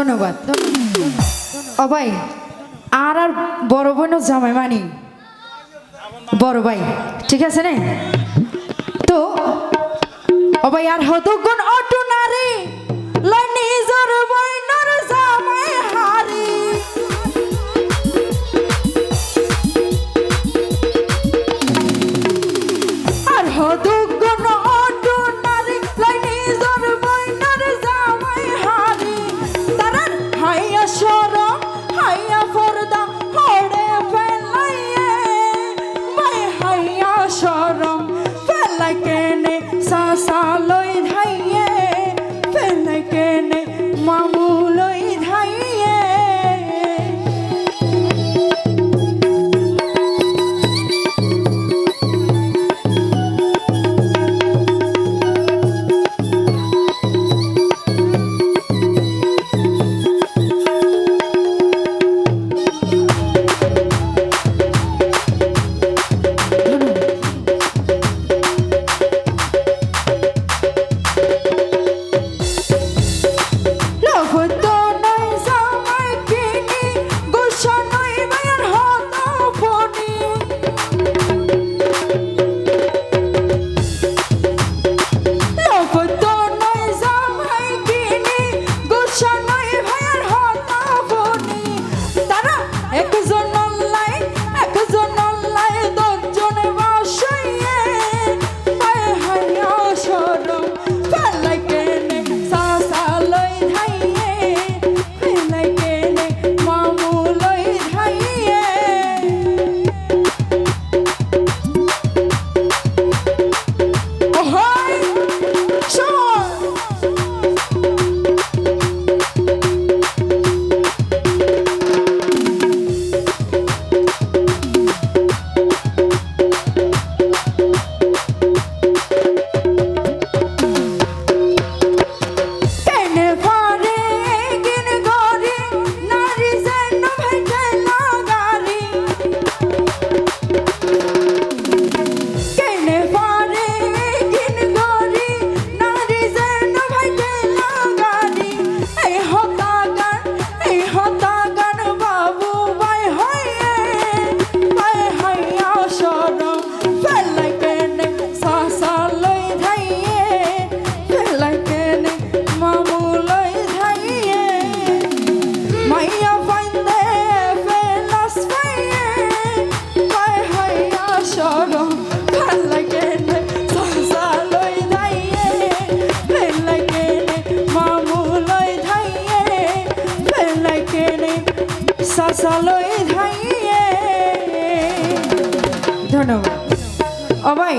ধন্যবাদ। ও ভাই, আর আর বড় বোন জামাই মানি? বড় ভাই, ঠিক আছে না? তো, ও ভাই, আর হতগুণ অটুনারে, লয় নিজর বাই সালয় সলই ধাইয়ে। ধন্যবাদ। অবাই।